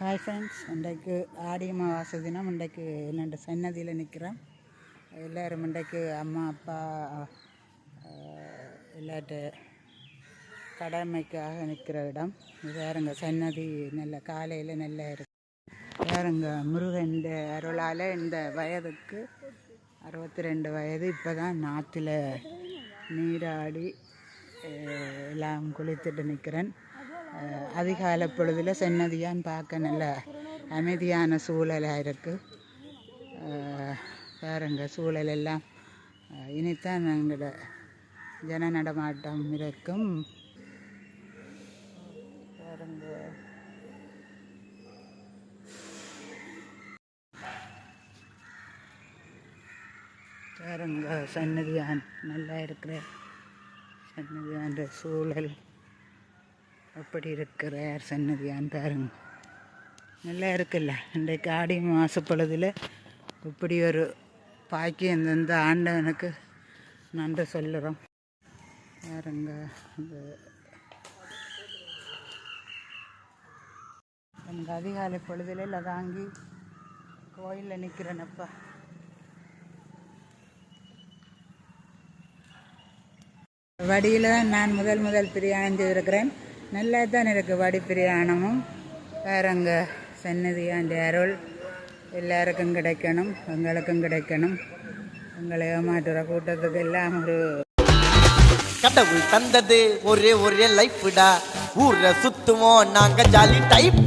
Hi friends இன்றைக்கு ஆடி அமாவாசை தினம். இன்றைக்கு என்னென்ற சன்னதியில் நிற்கிறேன் எல்லோரும் இன்றைக்கு அம்மா அப்பா எல்லாட்ட கடமைக்காக நிற்கிற இடம். வேறுங்க சன்னதி நல்ல காலையில் நல்லா இருக்கு. வேறுங்க முருகன் அருளால் இந்த வயதுக்கு அறுபத்தி ரெண்டு வயது. இப்போ தான் நாற்றுல நீராடி எல்லாம் குளித்துட்டு நிற்கிறேன் அதிகாலை பொழுதில் சென்னதியான்னு பார்க்க நல்ல அமைதியான சூழலாக இருக்குது பாருங்க சூழல் எல்லாம். இனித்தான் எங்களோட ஜன நடமாட்டம் இருக்கும். பாருங்க. பாருங்க சன்னதியான் நல்லா இருக்கிற சன்னதியான்ற சூழல். அப்படி இருக்கிறார் சன்னதியான் பாருங்க நல்லா இருக்குல்ல. இன்றைக்கு ஆடி மாத பொழுதில் இப்படி ஒரு பாக்கியம் இந்த ஆண்டவனுக்கு நன்றி சொல்லுறோம். பாருங்க இந்த எனக்கு அதிகாலை பொழுதில் லதாங்கி கோயிலில் நிற்கிறேனப்பா வடியில் நான் முதல் முதல் பிரயாணம் செய்திருக்கிறேன் நல்லா தான் இருக்குது வடிப்பிரியாணமும் பிரயாணமும் வேறங்க சன்னதியாண்ட அருள். எல்லாருக்கும் கிடைக்கணும் எங்களுக்கும் கிடைக்கணும். எங்களை ஏமாற்றுற கூட்டத்துக்கு எல்லாம் ஒரு கடவுள் தந்தது ஒரே ஒரே லைஃப்டா ஊரை சுத்துவோம் நாங்க ஜாலி டைப்